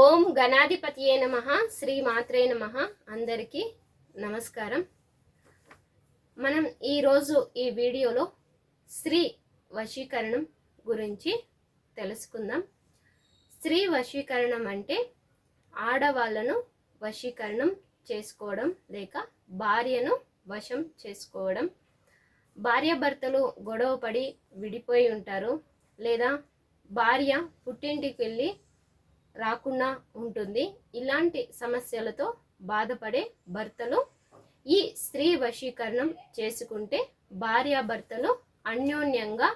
ఓం గణాధిపతియే నమ శ్రీ మాత్రే నమ. అందరికీ నమస్కారం. మనం ఈరోజు ఈ వీడియోలో స్త్రీ వశీకరణం గురించి తెలుసుకుందాం. స్త్రీ వశీకరణం అంటే ఆడవాళ్ళను వశీకరణం చేసుకోవడం లేక భార్యను వశం చేసుకోవడం. భార్యాభర్తలు గొడవపడి విడిపోయి ఉంటారు లేదా భార్య పుట్టింటికి వెళ్ళి రాకుండా ఉంటుంది. ఇలాంటి సమస్యలతో బాధపడే భర్తలు ఈ స్త్రీ వశీకరణం చేసుకుంటే భార్యాభర్తలు అన్యోన్యంగా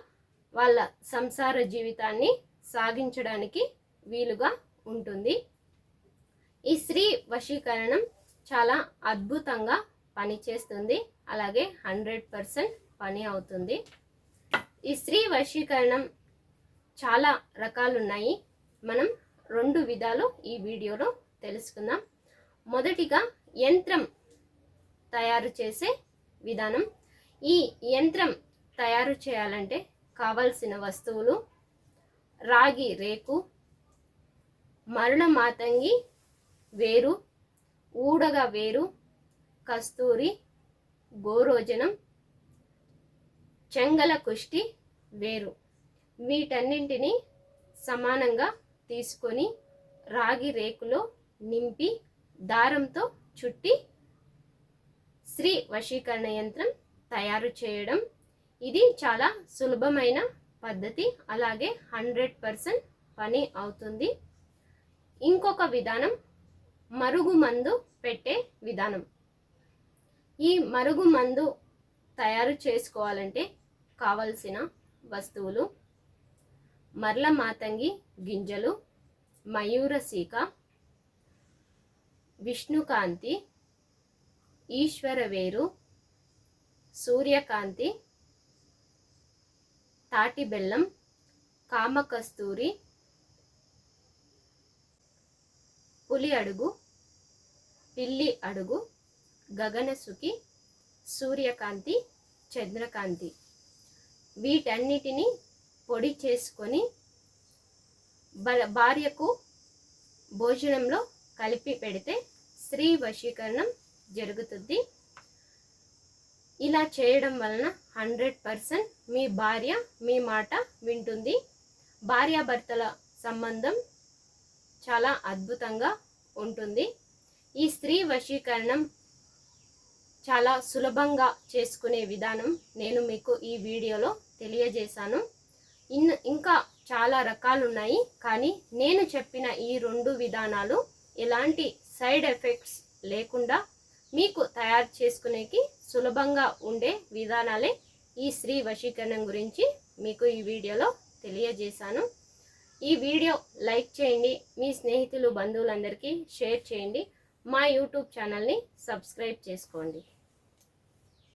వాళ్ళ సంసార జీవితాన్ని సాగించడానికి వీలుగా ఉంటుంది. ఈ స్త్రీ వశీకరణం చాలా అద్భుతంగా పనిచేస్తుంది. అలాగే హండ్రెడ్ పర్సెంట్ పని అవుతుంది. ఈ స్త్రీ వశీకరణం చాలా రకాలు ఉన్నాయి మనం రెండు విధాలు ఈ వీడియోలో తెలుసుకుందాం. మొదటిగా యంత్రం తయారు చేసే విధానం. ఈ యంత్రం తయారు చేయాలంటే కావలసిన వస్తువులు రాగి రేకు మరణ మాతంగి వేరు ఊడగ వేరు కస్తూరి గోరోజనం చెంగల కుష్టి వేరు. వీటన్నింటినీ సమానంగా తీసుకొని రాగి రేకులో నింపి దారంతో చుట్టి స్త్రీ వశీకరణ యంత్రం తయారు చేయడం. ఇది చాలా సులభమైన పద్ధతి. అలాగే హండ్రెడ్ పర్సెంట్ పని అవుతుంది. ఇంకొక విధానం మరుగు మందు పెట్టే విధానం. ఈ మరుగు మందు తయారు చేసుకోవాలంటే కావలసిన వస్తువులు మరల మాతంగి గింజలు మయూరశీక విష్ణుకాంతి ఈశ్వరవేరు సూర్యకాంతి తాటిబెల్లం కామకస్తూరి పులి అడుగు పిల్లి అడుగు గగనసుకి సూర్యకాంతి చంద్రకాంతి. వీటన్నిటిని పొడి చేసుకొని భార్యకు భోజనంలో కలిపి పెడితే స్త్రీ వశీకరణం జరుగుతుంది. ఇలా చేయడం వలన హండ్రెడ్ పర్సెంట్ మీ భార్య మీ మాట వింటుంది. భార్యాభర్తల సంబంధం చాలా అద్భుతంగా ఉంటుంది. ఈ స్త్రీ వశీకరణం చాలా సులభంగా చేసుకునే విధానం నేను మీకు ఈ వీడియోలో తెలియజేశాను. ఇన్ ఇంకా చాలా రకాలు ఉన్నాయి కానీ నేను చెప్పిన ఈ రెండు విధానాలు ఎలాంటి సైడ్ ఎఫెక్ట్స్ లేకుండా మీకు తయారు చేసుకునేకి సులభంగా ఉండే విధానాలే ఈ స్త్రీ వశీకరణం గురించి మీకు ఈ వీడియోలో తెలియజేశాను. ఈ వీడియో లైక్ చేయండి మీ స్నేహితులు బంధువులందరికీ షేర్ చేయండి మా యూట్యూబ్ ఛానల్ని సబ్స్క్రైబ్ చేసుకోండి.